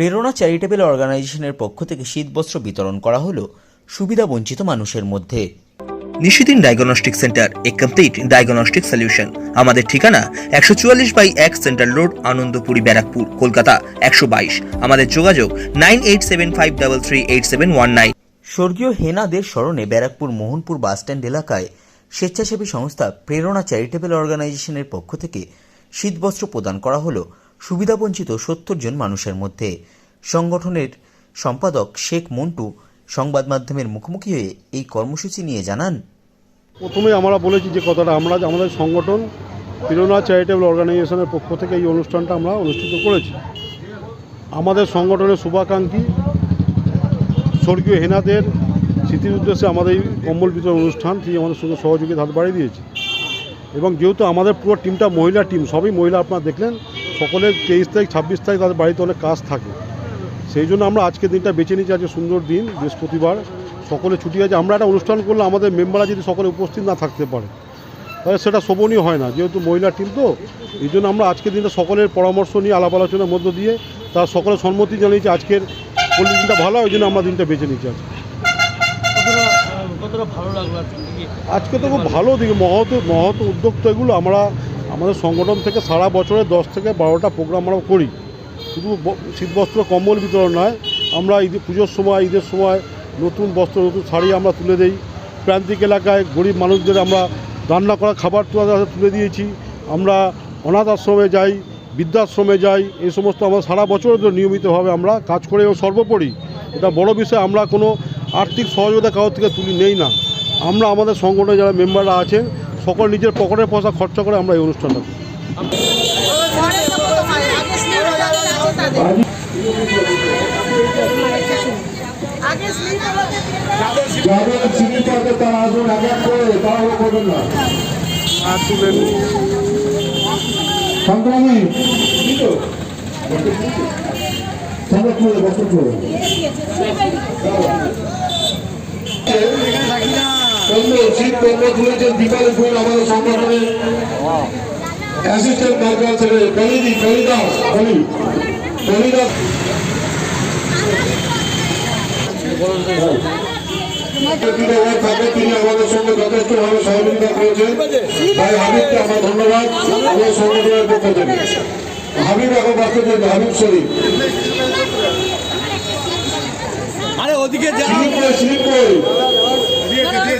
প্রেরণা চ্যারিটেবল অর্গানাইজেশনের পক্ষ থেকে শীতবস্ত্র বিতরণ করা হলো সুবিধাবঞ্চিত মানুষের মধ্যে। নিশিদিন ডায়াগনস্টিক সেন্টার এ কমপ্লিট ডায়াগনস্টিক সলিউশন। আমাদের ঠিকানা একশো চুয়াল্লিশ বাই এক সেন্ট্রাল রোড আনন্দপুরি ব্যারাকপুর কলকাতা একশো বাইশ। আমাদের যোগাযোগ nine eight seven five double three eight seven one nine. স্বর্গীয় হেনাদের স্মরণে ব্যারাকপুর মোহনপুর বাসস্ট্যান্ড এলাকায় স্বেচ্ছাসেবী সংস্থা প্রেরণা চ্যারিটেবল অর্গানাইজেশনের পক্ষ থেকে শীতবস্ত্র প্রদান করা হলো। সুবিধাবঞ্চিত সত্তর জন মানুষের মধ্যে। সংগঠনের সম্পাদক শেখ মন্টু সংবাদ মাধ্যমের মুখোমুখি হয়ে এই কর্মসূচি নিয়ে জানান। প্রথমে আমরা বলেছি যে কথাটা আমরা আমাদের সংগঠন প্রেরণা চ্যারিটেবল অর্গানাইজেশনের পক্ষ থেকে এই অনুষ্ঠানটা আমরা অনুষ্ঠিত করেছি। আমাদের সংগঠনের শুভাকাঙ্ক্ষী স্বর্গীয় হেনাদের স্মৃতির উদ্দেশ্যে আমাদের এই কম্বল বিতরণ অনুষ্ঠান, তিনি আমাদের সঙ্গে সহযোগিতা হাত বাড়িয়ে দিয়েছে এবং যেহেতু আমাদের পুরো টিমটা মহিলা টিম, সবই মহিলা আপনারা দেখলেন সকলের তেইশ তারিখ ছাব্বিশ তারিখ তাদের বাড়িতে অনেক কাজ থাকে। সেই জন্য আমরা আজকের দিনটা বেছে নিয়েছি আজকে সুন্দর দিন বৃহস্পতিবার। সকলে ছুটি আছে। আমরা একটা অনুষ্ঠান করলে আমাদের মেম্বাররা যদি সকলে উপস্থিত না থাকতে পারে তাহলে সেটা শোভনীয় হয় না। যেহেতু মহিলা টিম তো এই জন্য আমরা আজকের দিনটা সকলের পরামর্শ নিয়ে আলাপ আলোচনার মধ্য দিয়ে তার সকলের সম্মতি জানিয়েছি আজকের করলে দিনটা ভালো হয় ওই জন্য আমরা দিনটা বেছে নিচ্ছি আজকে। আজকে? আজকে তো খুব ভালো দিকে মহৎ মহৎ উদ্যোগ তো এগুলো। আমরা আমাদের সংগঠন থেকে সারা বছরে দশ থেকে বারোটা প্রোগ্রাম আমরা করি। শুধু শীতবস্ত্র কম্বল বিতরণ নয়, আমরা ঈদ, পুজোর সময়, ঈদের সময় নতুন বস্ত্র, নতুন শাড়ি আমরা তুলে দেই। প্রান্তিক এলাকায় গরিব মানুষদের আমরা রান্না করা খাবার তুলে দিয়েছি। আমরা অনাথ আশ্রমে যাই, বৃদ্ধাশ্রমে যাই এই সমস্ত আমরা সারা বছর নিয়মিতভাবে আমরা কাজ করে এবং সর্বোপরি এটা বড় বিষয়, আমরা কোনো আর্থিক সহযোগিতা কারোর থেকে তুলি, নেই না। আমরা আমাদের সংগঠনে যারা মেম্বাররা আছেন সকল নিজের পকেটের পয়সা খরচা করে আমরা এই অনুষ্ঠানটা করি আগে স্লিপ আমাদের দিয়ে দাও। যাদের চিনি পাতে তারা আসুন এক এক করে তারা করবেন না আর তুলেন সংগ্রামী সবাই করে বছর করে কর্ম তুলেছেন দীপালি ফুল আমাদের সংগঠনের অ্যাসিস্ট্যান্ট মার্কার ছেলে কলিদি কলিদাস কলি কলিদাস তিনি আমাদের সঙ্গে যথেষ্টভাবে সহযোগিতা করেছেন। তাই হাবিবকে আমার ধন্যবাদ। আমার সংগঠনের পক্ষ থেকে। হাবিব এখন বাস্তব হাবিব শরীফ। আরে ওদিকে যা। স্লিপ করে স্লিপ করে হ্যাঁ দিয়েছে দিয়েছে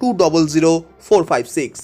two double zero four five six